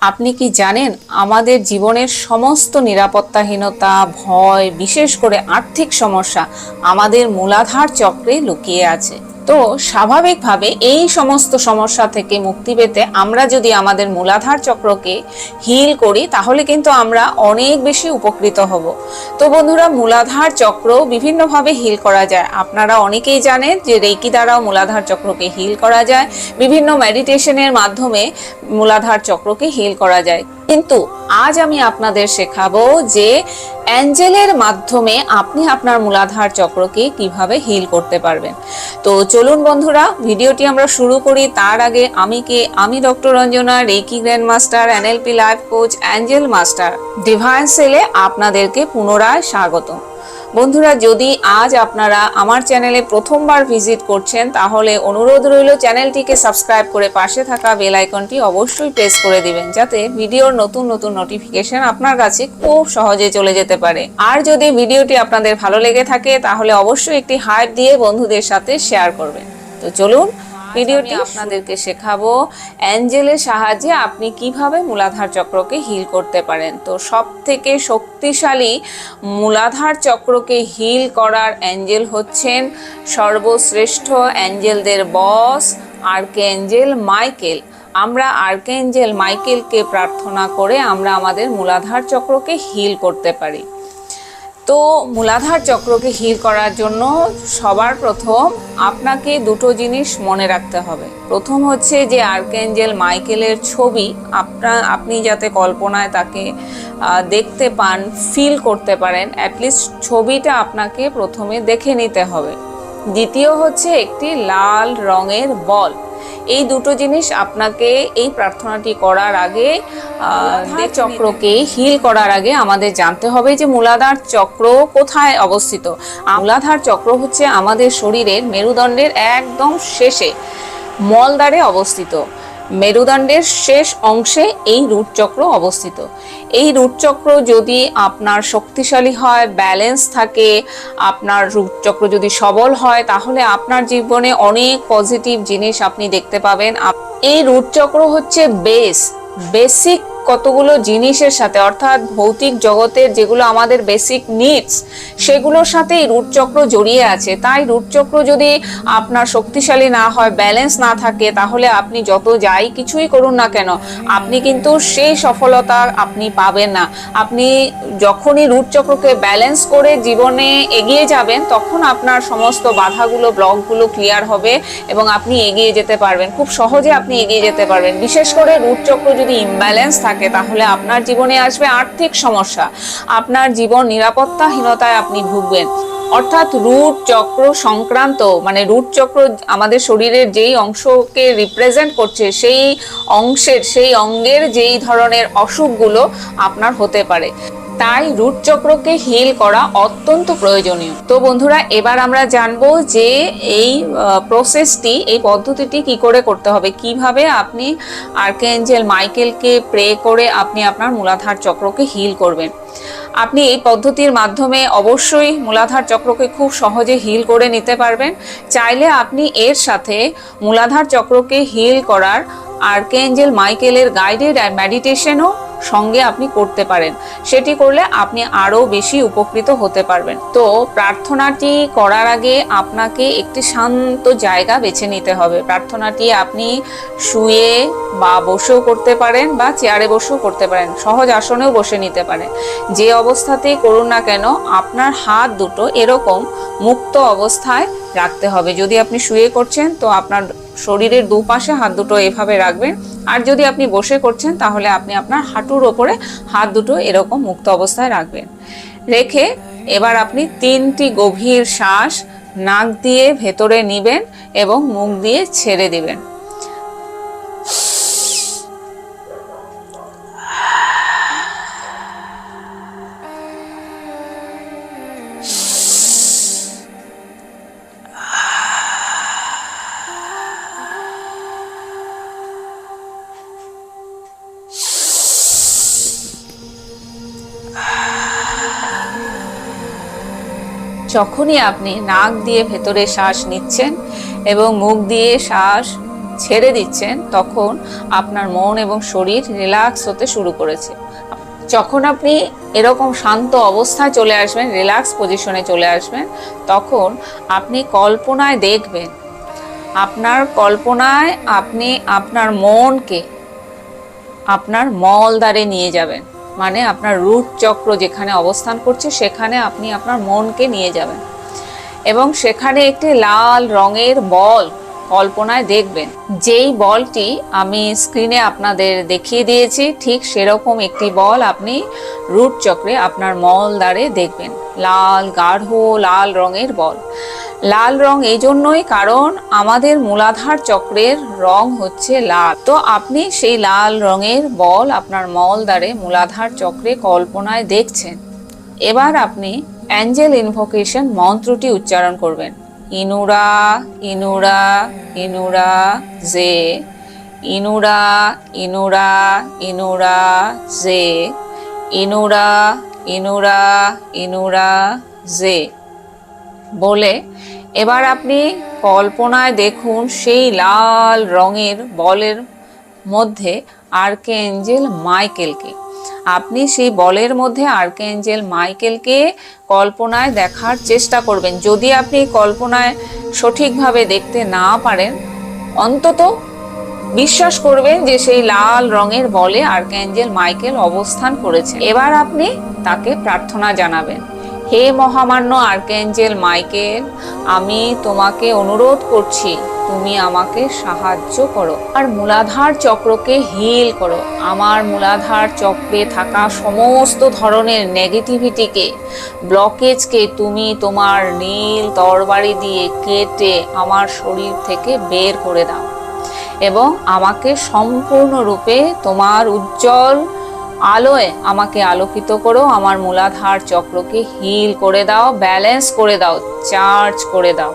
আপনি কি জানেন আমাদের জীবনের সমস্ত নিরাপত্তাহীনতা, ভয়, বিশেষ করে আর্থিক সমস্যা আমাদের মূলাধার চক্রে লুকিয়ে আছে? তো স্বাভাবিকভাবে এই সমস্ত সমস্যা থেকে মুক্তি পেতে আমরা যদি আমাদের মূলাধার চক্রকে হিল করি, তাহলে কিন্তু আমরা অনেক বেশি উপকৃত হব। তো বন্ধুরা, মূলাধার চক্র বিভিন্নভাবে হিল করা যায়। আপনারা অনেকেই জানেন যে রেকি দ্বারাও মূলাধার চক্রকে হিল করা যায়। বিভিন্ন মেডিটেশনের মাধ্যমে মূলাধার চক্রকে হিল করা যায়। কিন্তু আজ আমি আপনাদের শেখাবো যে অ্যাঞ্জেলের মাধ্যমে আপনি আপনার মূলাধার চক্রকে কীভাবে হিল করতে পারবেন। তো চলুন বন্ধুরা, ভিডিওটি আমরা শুরু করি। তার আগে আমি কে? আমি doctor Ranjana reiki grand master, NLP life coach, angel master. Divine সেলে আপনাদেরকে পুনরায় স্বাগত বন্ধুরা, যদি আজ আপনারা আমার চ্যানেলে প্রথমবার ভিজিট করছেন, তাহলে অনুরোধ রইল চ্যানেলটিকে সাবস্ক্রাইব করে পাশে থাকা বেল আইকনটি অবশ্যই প্রেস করে দিবেন, যাতে ভিডিওর নতুন নতুন নোটিফিকেশন আপনার কাছে খুব সহজে চলে যেতে পারে। আর যদি ভিডিওটি আপনাদের ভালো লেগে থাকে, তাহলে অবশ্যই একটি হাইপ দিয়ে বন্ধুদের সাথে শেয়ার করবেন। তো চলুন ভিডিওটি আপনাদেরকে শেখাবো অ্যাঞ্জেলের সাহায্যে আপনি কীভাবে মূলাধার চক্রকে হিল করতে পারেন। তো সব থেকে শক্তিশালী মূলাধার চক্রকে হিল করার অ্যাঞ্জেল হচ্ছেন সর্বশ্রেষ্ঠ অ্যাঞ্জেলদের বস আর্কেঞ্জেল মাইকেল। আমরা আর্কেঞ্জেল মাইকেলকে প্রার্থনা করে আমরা আমাদের মূলাধার চক্রকে হিল করতে পারি। তো মূলাধার চক্রকে হিল করার জন্য সবার প্রথম আপনাকে দুটো জিনিস মনে রাখতে হবে। প্রথম হচ্ছে যে আর্কেঞ্জেল মাইকেলের ছবি আপনা আপনি যাতে কল্পনায় তাকে দেখতে পান, ফিল করতে পারেন অ্যাটলিস্ট ছবিটা আপনাকে প্রথমে দেখে নিতে হবে। দ্বিতীয় হচ্ছে একটি লাল রঙের বল। এই দুটো জিনিস আপনাকে এই প্রার্থনাটি করার আগে চক্রকে হিল করার আগে আমাদের জানতে হবে যে মূলাধার চক্র কোথায় অবস্থিত। মূলাধার চক্র হচ্ছে আমাদের শরীরের মেরুদণ্ডের একদম শেষে মলদ্বারে অবস্থিত। মেরুদণ্ডের শেষ অংশে এই রুট চক্র অবস্থিত। এই রুটচক্র যদি আপনার শক্তিশালী হয় ব্যালেন্স থাকে, আপনার রুটচক্র যদি সবল হয়, তাহলে আপনার জীবনে অনেক পজিটিভ জিনিস আপনি দেখতে পাবেন। এই রুটচক্র হচ্ছে বেস বেসিক কতগুলো জিনিসের সাথে, অর্থাৎ ভৌতিক জগতের যেগুলো আমাদের বেসিক নিডস সেগুলোর সাথে এই রুট চক্র জড়িয়ে আছে। তাই রুটচক্র যদি আপনার শক্তিশালী না হয় ব্যালেন্স না থাকে, তাহলে আপনি যত যাই কিছুই করুন না কেন, আপনি কিন্তু সেই সফলতা আপনি পাবেন না। আপনি যখনই রুটচক্রকে ব্যালেন্স করে জীবনে এগিয়ে যাবেন, তখন আপনার সমস্ত বাধাগুলো, ব্লকগুলো ক্লিয়ার হবে এবং আপনি এগিয়ে যেতে পারবেন। খুব সহজে আপনি এগিয়ে যেতে পারবেন। বিশেষ করে রুটচক্র যদি ইমব্যালেন্স থাকে তাহলে আপনার জীবনে আসবে আর্থিক সমস্যা। আপনার জীবন নিরাপত্তাহীনতায় আপনি ভুগবেন। অর্থাৎ রুট চক্র সংক্রান্ত মানে রুট চক্র আমাদের শরীরের যেই অংশকে রিপ্রেজেন্ট করছে, সেই অংশের, সেই অঙ্গের যেই ধরনের অসুখগুলো আপনার হতে পারে। তাই রুট চক্রকে হিল করা অত্যন্ত প্রয়োজনীয়। তো বন্ধুরা, এবার আমরা জানব যে এই প্রসেসটি এই পদ্ধতিটি কি করে করতে হবে? কীভাবে আপনি আর্কেঞ্জেল মাইকেলকে প্রে করে আপনি আপনার মূলাধার চক্রকে হিল করবেন? আপনি এই পদ্ধতির মাধ্যমে অবশ্যই মূলাধার চক্রকে খুব সহজে হিল করে নিতে পারবেন। চাইলে আপনি এর সাথে মূলাধার চক্রকে হিল করার আর্কেঞ্জেল মাইকেলের গাইডেড মেডিটেশনও সঙ্গে আপনি করতে পারেন। সেটি করলে আপনি আরও বেশি উপকৃত হতে পারবেন। তো প্রার্থনাটি করার আগে আপনাকে একটি শান্ত জায়গা বেছে নিতে হবে। প্রার্থনাটি আপনি শুয়ে বা বসেও করতে পারেন বা চেয়ারে বসেও করতে পারেন। সহজ আসনেও বসে নিতে পারেন। যে অবস্থাতেই করুন না কেন, আপনার হাত দুটো এরকম মুক্ত অবস্থায় রাখতে হবে। যদি আপনি শুয়ে করছেন, তো আপনার শরীরের দুপাশে হাত দুটো এভাবে রাখবেন। আর যদি আপনি বসে করছেন, তাহলে আপনি আপনার হাঁটুর ওপরে হাত দুটো এরকম মুক্ত অবস্থায় রাখবেন। রেখে এবার আপনি তিনটি গভীর শ্বাস নাক দিয়ে ভেতরে নিবেন এবং মুখ দিয়ে ছেড়ে দিবেন। যখনই আপনি নাক দিয়ে ভেতরে শ্বাস নিচ্ছেন এবং মুখ দিয়ে শ্বাস ছেড়ে দিচ্ছেন, তখন আপনার মন এবং শরীর রিল্যাক্স হতে শুরু করেছে। যখন আপনি এরকম শান্ত অবস্থায় চলে আসবেন, রিল্যাক্স পজিশনে চলে আসবেন, তখন আপনি কল্পনায় দেখবেন, আপনার কল্পনায় আপনি আপনার মনকে, আপনার মল দ্বারে নিয়ে যাবেন। মানে আপনার রুট চক্র যেখানে অবস্থান করছে, সেখানে আপনি আপনার মনকে নিয়ে যাবেন। এবং সেখানে একটি লাল রঙের বল কল্পনায় দেখবেন। যেই বলটি আমি স্ক্রিনে আপনাদের দেখিয়ে দিয়েছি, ঠিক সেরকম একটি বল আপনি রুট চক্রে আপনার মল দ্বারে দেখবেন। লাল গাঢ় লাল রঙের বল। লাল রং এই জন্যই, কারণ আমাদের মূলাধার চক্রের রং হচ্ছে লাল। তো আপনি সেই লাল রঙের বল আপনার মল দ্বারে মূলাধার চক্রে কল্পনায় দেখছেন। এবার আপনি অ্যাঞ্জেল ইনভোকেশন মন্ত্রটি উচ্চারণ করবেন। ইনুরা ইনুরা ইনুরা, জে। ইনুরা ইনুরা ইনুরা, জে। ইনুরা ইনুরা ইনুরা, জে। বলে, এবার আপনি কল্পনায় দেখুন সেই লাল রঙের বলের মধ্যে আর্কেঞ্জেল মাইকেলকে। আপনি সেই বলের মধ্যে আর্কেঞ্জেল মাইকেলকে কল্পনায় দেখার চেষ্টা করবেন। যদি আপনি কল্পনায় সঠিকভাবে দেখতে না পারেন, অন্তত বিশ্বাস করবেন যে সেই লাল রঙের বলে আর্কেঞ্জেল মাইকেল অবস্থান করেছে এবার আপনি তাকে প্রার্থনা জানাবেন। হে মহামান্য আর্কেঞ্জেল মাইকেল, আমি তোমাকে অনুরোধ করছি, তুমি আমাকে সাহায্য করো। আর মূলাধার চক্রকে হিল করো। আমার মূলাধার চক্রে থাকা সমস্ত ধরনের নেগেটিভিটিকে ব্লকেজকে তুমি তোমার নীল তরবারি দিয়ে কেটে আমার শরীর থেকে বের করে দাও। এবং আমাকে সম্পূর্ণরূপে তোমার উজ্জ্বল আলোয় আমাকে আলোকিত করো, আমার মূলাধার চক্রকে হিল করে দাও ব্যালেন্স করে দাও চার্জ করে দাও।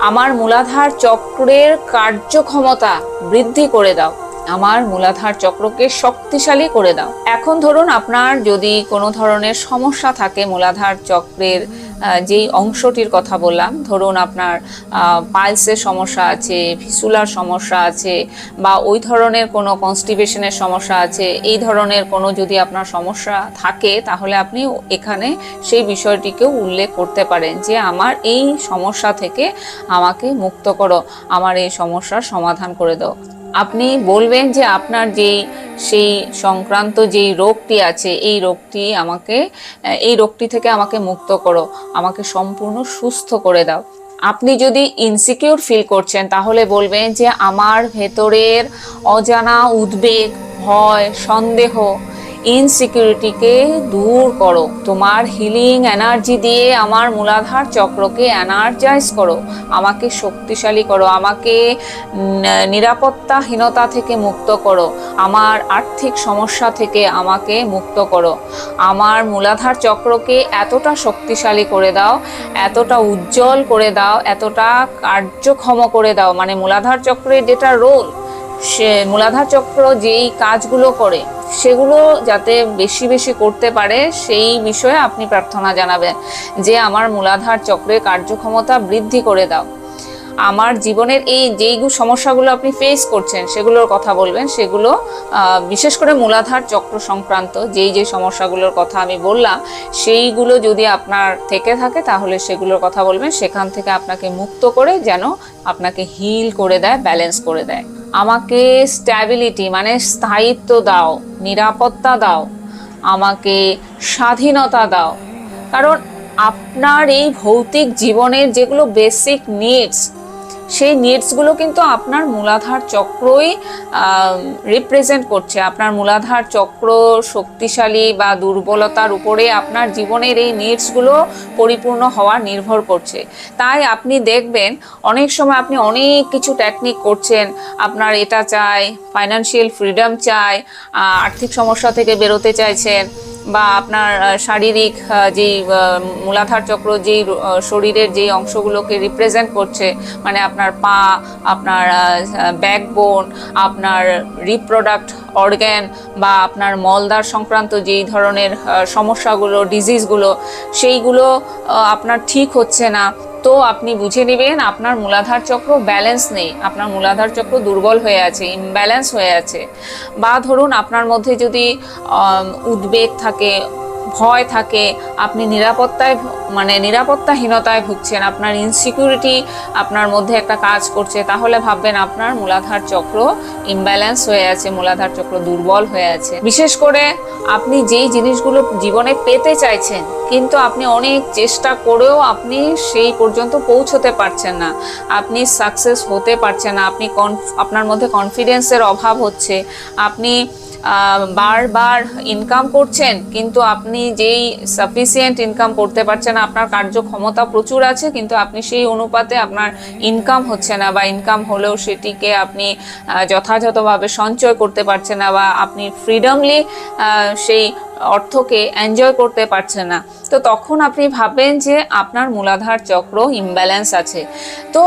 আমার মূলাধার চক্রের কার্যক্ষমতা বৃদ্ধি করে দাও। আমার মূলাধার চক্রকে শক্তিশালী করে দাও। এখন ধরুন আপনার যদি কোনো ধরনের সমস্যা থাকে, মূলাধার চক্রের যেই অংশটির কথা বললাম, ধরুন আপনার পাইলসের সমস্যা আছে ফিসুলার সমস্যা আছে, বা ওই ধরনের কোনো কনস্টিপেশনের সমস্যা আছে, এই ধরনের কোনো যদি আপনার সমস্যা থাকে, তাহলে আপনি এখানে সেই বিষয়টিকেও উল্লেখ করতে পারেন যে আমার এই সমস্যা থেকে আমাকে মুক্ত করো, আমার এই সমস্যার সমাধান করে দাও। আপনি বলবেন যে আপনার যেই সেই সংক্রান্ত যেই রোগটি আছে, এই রোগটি আমাকে, এই রোগটি থেকে আমাকে মুক্ত করো, আমাকে সম্পূর্ণ সুস্থ করে দাও। আপনি যদি ইনসিকিউর ফিল করছেন, তাহলে বলবেন যে আমার ভেতরের অজানা উদ্বেগ, ভয়, সন্দেহ ইনসিকিউরিটিকে দূর করো। তোমার হিলিং এনার্জি দিয়ে আমার মূলাধার চক্রকে এনার্জাইজ করো। আমাকে শক্তিশালী করো, আমাকে নিরাপত্তাহীনতা থেকে মুক্ত করো। আমার আর্থিক সমস্যা থেকে আমাকে মুক্ত করো। আমার মূলাধার চক্রকে এতটা শক্তিশালী করে দাও, এতটা উজ্জ্বল করে দাও, এতটা কার্যক্ষম করে দাও। মানে মূলাধার চক্রের যেটা রোল সে মূলাধার চক্র যেই কাজগুলো করে সেগুলো যাতে বেশি বেশি করতে পারে, সেই বিষয়ে আপনি প্রার্থনা জানাবেন যে আমার মূলাধার চক্রের কার্যক্ষমতা বৃদ্ধি করে দাও। আমার জীবনের এই যেই সমস্যাগুলো আপনি ফেস করছেন, সেগুলোর কথা বলবেন, সেগুলো বিশেষ করে মূলাধার চক্র সংক্রান্ত যেই যে সমস্যাগুলোর কথা আমি বললাম, সেইগুলো যদি আপনার থেকে থাকে তাহলে সেগুলোর কথা বলবেন, সেখান থেকে আপনাকে মুক্ত করে যেন আপনাকে হিল করে দেয় ব্যালেন্স করে দেয়। আমাকে স্ট্যাবিলিটি মানে স্থায়িত্ব দাও, নিরাপত্তা দাও, আমাকে স্বাধীনতা দাও। কারণ আপনার এই ভৌতিক জীবনের যেগুলো বেসিক নিডস সেই নিডসগুলো কিন্তু আপনার মূলাধার চক্রই রিপ্রেজেন্ট করছে। আপনার মূলাধার চক্র শক্তিশালী বা দুর্বলতার উপরে আপনার জীবনের এই নিডসগুলো পরিপূর্ণ হওয়া নির্ভর করছে। তাই আপনি দেখবেন, অনেক সময় আপনি অনেক কিছু টেকনিক করছেন। আপনার এটা চাই ফাইনান্সিয়াল ফ্রিডম চাই আর্থিক সমস্যা থেকে বেরোতে চাইছেন। বা আপনার শারীরিক যেই মূলাধার চক্র, যেই শরীরের যেই অংশগুলোকে রিপ্রেজেন্ট করছে মানে আপনার পা, আপনার ব্যাকবোন আপনার রিপ্রোডাক্ট অর্গ্যান বা আপনার মলদার সংক্রান্ত যেই ধরনের সমস্যাগুলো ডিজিজগুলো সেইগুলো আপনার ঠিক হচ্ছে না। তো আপনি বুঝে নেবেন, আপনার মূলাধার চক্র ব্যালেন্স নেই, আপনার মূলাধার চক্র দুর্বল হয়ে আছে ইমব্যালেন্স হয়ে আছে। বা ধরুন আপনার মধ্যে যদি উদ্বেগ থাকে ভয় থাকে, আপনি নিরাপত্তায় মানে নিরাপত্তাহীনতায় ভুগছেন, আপনার ইনসিকিউরিটি আপনার মধ্যে একটা কাজ করছে, তাহলে ভাববেন আপনার মূলাধার চক্র ইমব্যালেন্স হয়ে আছে, মূলাধার চক্র দুর্বল হয়ে আছে। বিশেষ করে আপনি যেই জিনিসগুলো জীবনে পেতে চাইছেন, কিন্তু আপনি অনেক চেষ্টা করেও আপনি সেই পর্যন্ত পৌঁছতে পারছেন না। আপনি সাকসেস হতে পারছেন না, আপনি আপনার মধ্যে কনফিডেন্সের অভাব হচ্ছে, আপনি বারবার ইনকাম করছেন, কিন্তু আপনি যেই সাফিসিয়েন্ট ইনকাম করতে পারছেন আপনার কার্যক্ষমতা প্রচুর আছে, কিন্তু আপনি সেই অনুপাতে আপনার ইনকাম হচ্ছে না, বা ইনকাম হলেও সেটিকে আপনি যথাযথভাবে সঞ্চয় করতে পারছেন না, বা আপনি ফ্রিডমলি সেই অর্থকে এনজয় করতে পারছেন না। তো তখন আপনি ভাবেন যে আপনার মূলাধার চক্র ইমব্যালেন্স আছে। তো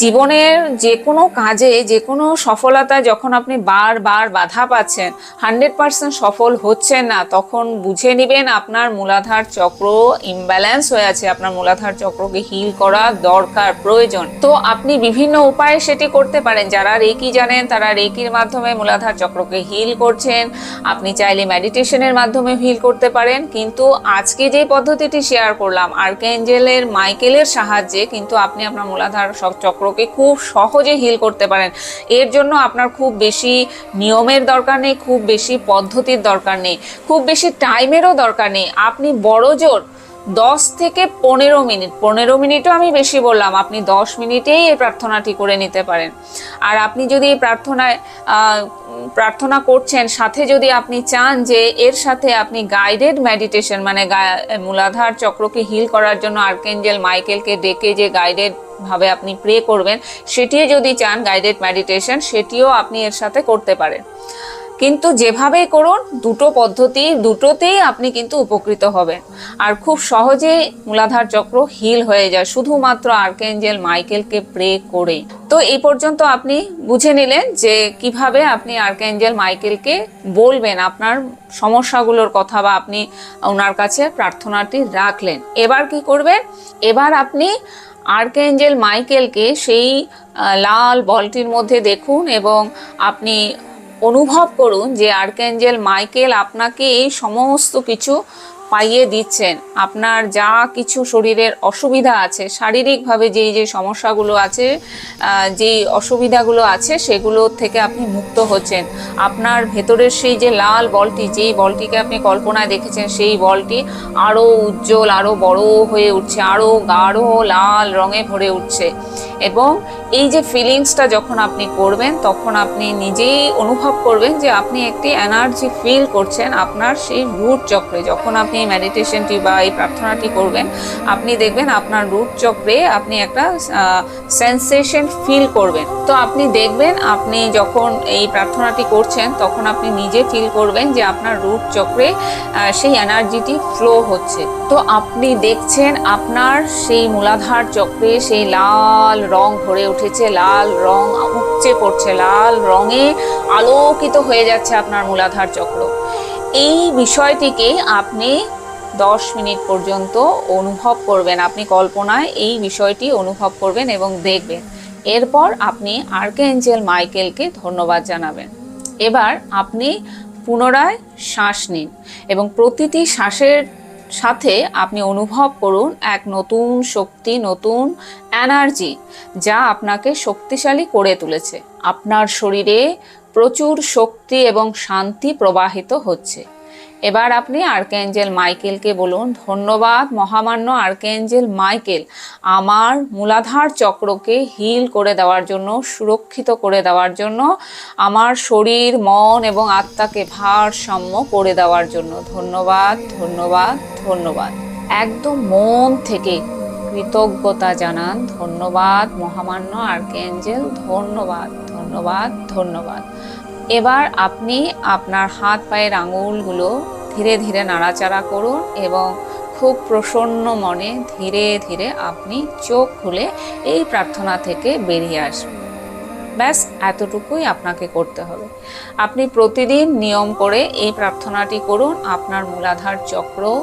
জীবনের যে কোনো কাজে যে কোনো সফলতা যখন আপনি বারবার বাধা পাচ্ছেন, হান্ড্রেড পার্সেন্ট সফল হচ্ছেন না, তখন বুঝে নেবেন আপনার মূলাধার চক্র ইমব্যালেন্স হয়ে আছে। আপনার মূলাধার চক্রকে হিল করা দরকার, প্রয়োজন। তো আপনি বিভিন্ন উপায়ে সেটি করতে পারেন। যারা রেকি জানেন, তারা রেকির মাধ্যমে মূলাধার চক্রকে হিল করছেন। আপনি চাইলে মেডিটেশনের মাধ্যমে হিল করতে পারেন। কিন্তু আজকে যে পদ্ধতিটি শেয়ার করলাম, আর্কেঞ্জেলের মাইকেলের সাহায্যে কিন্তু আপনি আপনার মূলাধার সব চক্রকে খুব সহজে হিল করতে পারেন। এর জন্য আপনার খুব বেশি নিয়মের দরকার নেই, খুব বেশি পদ্ধতির দরকার নেই। খুব বেশি টাইমেরও দরকার নেই। আপনি বড় জোর দশ থেকে পনেরো মিনিট, পনেরো মিনিটও আমি বেশি বললাম, আপনি দশ মিনিটেই এই প্রার্থনাটি করে নিতে পারেন। আর আপনি যদি এই প্রার্থনায় প্রার্থনা করছেন, সাথে যদি আপনি চান যে এর সাথে আপনি গাইডেড মেডিটেশন মানে মূলাধার চক্রকে হিল করার জন্য আর্কেঞ্জেল মাইকেলকে ডেকে যে গাইডেড ভাবে আপনি প্রে করবেন, সেটিও যদি চান গাইডেড মেডিটেশন সেটিও আপনি এর সাথে করতে পারেন। কিন্তু যেভাবেই করুন, দুটো পদ্ধতি, দুটোতেই আপনি কিন্তু উপকৃত হবেন। আর খুব সহজেই মূলাধার চক্র হিল হয়ে যায়, শুধুমাত্র আর্কেঞ্জেল মাইকেলকে প্রে করে তো এই পর্যন্ত আপনি বুঝে নিলেন যে কীভাবে আপনি আর্কেঞ্জেল মাইকেলকে বলবেন, আপনার সমস্যাগুলোর কথা বা আপনি ওনার কাছে প্রার্থনাটি রাখলেন। এবার কি করবেন? এবার আপনি আর্কেঞ্জেল মাইকেলকে সেই লাল বলটির মধ্যে দেখুন এবং আপনি অনুভব করুন যে আর্কেঞ্জেল মাইকেল আপনাকে এই সমস্ত কিছু পাইয়ে দিচ্ছেন। আপনার যা কিছু শরীরের অসুবিধা আছে, শারীরিকভাবে যেই যে সমস্যাগুলো আছে যেই অসুবিধাগুলো আছে, সেগুলো থেকে আপনি মুক্ত হচ্ছেন। আপনার ভেতরের সেই যে লাল বলটি, যেই বলটিকে আপনি কল্পনায় দেখেছেন, সেই বলটি আরও উজ্জ্বল, আরও বড় হয়ে উঠছে, আরও গাঢ় লাল রঙে ভরে উঠছে। এবং এই যে ফিলিংসটা যখন আপনি করবেন, তখন আপনি নিজেই অনুভব করবেন যে আপনি একটি এনার্জি ফিল করছেন আপনার সেই রুট চক্রে। যখন আপনি এই মেডিটেশনটি বা এই প্রার্থনাটি করবেন, আপনি দেখবেন আপনার রুট চক্রে আপনি একটা সেন্সেশন ফিল করবেন। তো আপনি দেখবেন আপনি যখন এই প্রার্থনাটি করছেন, তখন আপনি নিজে ফিল করবেন যে আপনার রুট চক্রে সেই এনার্জিটি ফ্লো হচ্ছে। তো আপনি দেখছেন আপনার সেই মূলাধার চক্রে সেই লাল রং ভরে উঠেছে, লাল রং উপচে পড়ছে, লাল রঙে আলোকিত হয়ে যাচ্ছে আপনার মূলাধার চক্র। এই বিষয়টিকে আপনি দশ মিনিট পর্যন্ত অনুভব করবেন, আপনি কল্পনায় এই বিষয়টি অনুভব করবেন এবং দেখবেন। এরপর আপনি আর্কেঞ্জেল মাইকেলকে ধন্যবাদ জানাবেন। এবার আপনি পুনরায় শ্বাস নিন এবং প্রতিটি শ্বাসের সাথে আপনি অনুভব করুন এক নতুন শক্তি, নতুন এনার্জি যা আপনাকে শক্তিশালী করে তুলেছে। আপনার শরীরে প্রচুর শক্তি এবং শান্তি প্রবাহিত হচ্ছে। এবার আপনি আর্কেঞ্জেল মাইকেলকে বলুন, ধন্যবাদ, মহামান্য আর্কেঞ্জেল মাইকেল। আমার মূলাধার চক্রকে হিল করে দেওয়ার জন্য, সুরক্ষিত করে দেওয়ার জন্য, আমার শরীর, মন এবং আত্মাকে ভারসাম্য করে দেওয়ার জন্য। ধন্যবাদ ধন্যবাদ ধন্যবাদ। একদম মন থেকে কৃতজ্ঞতা জানান, ধন্যবাদ, মহামান্য আর্কেঞ্জেল, ধন্যবাদ ধন্যবাদ ধন্যবাদ। এবার আপনি আপনার হাত পায়ের আঙুলগুলো ধীরে ধীরে নাড়াচাড়া করুন এবং খুব প্রসন্ন মনে ধীরে ধীরে আপনি চোখ খুলে এই প্রার্থনা থেকে বেরিয়ে আসবেন ব্যাস, এতটুকুই আপনাকে করতে হবে। আপনি প্রতিদিন নিয়ম করে এই প্রার্থনাটি করুন। আপনার মূলাধার চক্র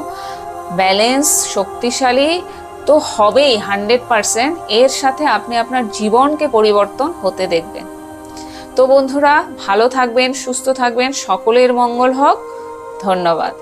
ব্যালেন্স শক্তিশালী তো হবেই, হান্ড্রেড পারসেন্ট। এর সাথে আপনি আপনার জীবনকে পরিবর্তন হতে দেখবেন। তো বন্ধুরা ভালো থাকবেন সুস্থ থাকবেন সকলের মঙ্গল হোক। ধন্যবাদ।